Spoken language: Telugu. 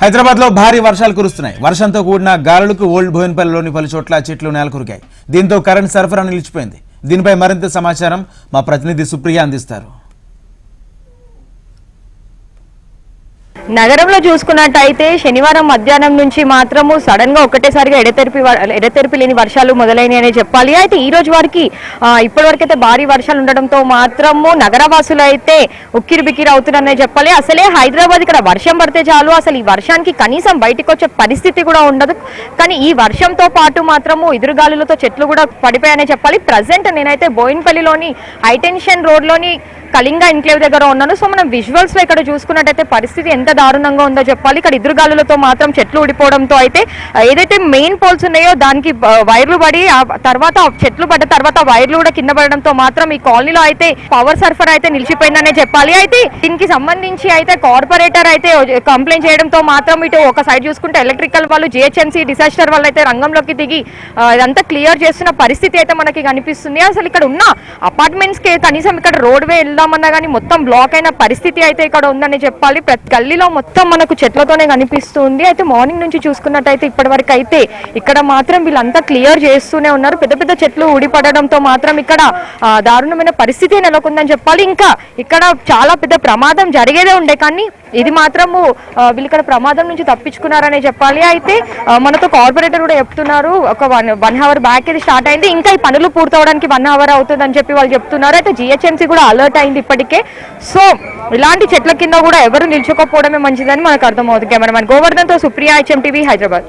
హైదరాబాద్లో భారీ వర్షాలు కురుస్తున్నాయి. వర్షంతో కూడిన గాలులకు ఓల్డ్ భోయన్పల్లిలోని పలు చోట్ల చెట్లు నేలకొరికాయి దీంతో కరెంట్ సరఫరా నిలిచిపోయింది. దీనిపై మరింత సమాచారం మా ప్రతినిధి సుప్రియ అందిస్తారు. నగరంలో చూసుకున్నట్టయితే శనివారం మధ్యాహ్నం నుంచి మాత్రము సడన్గా ఒకటేసారిగా ఎడతెరిపి ఎడతెరిపి లేని వర్షాలు మొదలైనాయనే చెప్పాలి. అయితే ఈ రోజు వారికి ఇప్పటి వరకు అయితే భారీ వర్షాలు ఉండడంతో మాత్రము నగరవాసులు అయితే ఉక్కిరి బిక్కిరి అవుతున్నారనే చెప్పాలి. అసలే హైదరాబాద్ ఇక్కడ వర్షం పడితే చాలు. అసలు ఈ వర్షానికి కనీసం బయటకు వచ్చే పరిస్థితి కూడా ఉండదు. కానీ ఈ వర్షంతో పాటు మాత్రము ఎదురుగాలులతో చెట్లు కూడా పడిపోయాయనే చెప్పాలి. ప్రజెంట్ నేనైతే బోయిన్పల్లిలోని హైటెన్షన్ రోడ్లోని కళింగ ఎన్క్లేవ్ దగ్గర ఉన్నాను. సో మనం విజువల్స్లో ఇక్కడ చూసుకున్నట్టయితే పరిస్థితి ఎంత దారుణంగా ఉందో చెప్పాలి. ఇక్కడ ఎదురుగాలులతో మాత్రం చెట్లు ఊడిపోవడంతో అయితే ఏదైతే మెయిన్ పోల్స్ ఉన్నాయో దానికి వైర్లు పడి తర్వాత చెట్లు పడ్డ తర్వాత వైర్లు కూడా కింద పడడంతో మాత్రం ఈ కాలనీలో అయితే పవర్ సరఫరా అయితే నిలిచిపోయిందనే చెప్పాలి. అయితే దీనికి సంబంధించి అయితే కార్పొరేటర్ అయితే కంప్లైంట్ చేయడంతో మాత్రం ఇటు ఒక సైడ్ చూసుకుంటే ఎలక్ట్రికల్ వాళ్ళు జిహెచ్ఎంసీ డిసాస్టర్ వాళ్ళు అయితే రంగంలోకి దిగి ఇదంతా క్లియర్ చేస్తున్న పరిస్థితి అయితే మనకి కనిపిస్తుంది. అసలు ఇక్కడ ఉన్న అపార్ట్మెంట్స్కి కనీసం ఇక్కడ రోడ్ వే వెళ్దామన్నా కానీ మొత్తం బ్లాక్ అయిన పరిస్థితి అయితే ఇక్కడ ఉందని చెప్పాలి. ప్రతి గల్లీలో మొత్తం మనకు చెట్లతోనే కనిపిస్తుంది. అయితే మార్నింగ్ నుంచి చూసుకున్నట్టయితే ఇప్పటి వరకు అయితే ఇక్కడ మాత్రం వీళ్ళంతా క్లియర్ చేస్తూనే ఉన్నారు. పెద్ద పెద్ద చెట్లు ఊడిపడడంతో మాత్రం ఇక్కడ దారుణమైన పరిస్థితి నెలకొందని చెప్పాలి. ఇంకా ఇక్కడ చాలా పెద్ద ప్రమాదం జరిగేదే ఉండే. కానీ ఇది మాత్రము వీళ్ళు ఇక్కడ ప్రమాదం నుంచి తప్పించుకున్నారనే చెప్పాలి. అయితే మనతో కార్పొరేటర్ కూడా చెప్తున్నారు. ఒక వన్ వన్ అవర్ బ్యాక్ ఇది స్టార్ట్ అయింది. ఇంకా ఈ పనులు పూర్తవడానికి వన్ అవర్ అవుతుందని చెప్పి వాళ్ళు చెప్తున్నారు. అయితే జిహెచ్ఎంసీ కూడా అలర్ట్ అయింది ఇప్పటికే. సో ఇలాంటి చెట్ల కింద కూడా ఎవరు నిల్చుకోకపోవడమే మంచిదని మనకు అర్థమవుతుంది. కెమెరామెన్ గోవర్ధన్తో సుప్రియా హెచ్ఎం టీవీ హైదరాబాద్.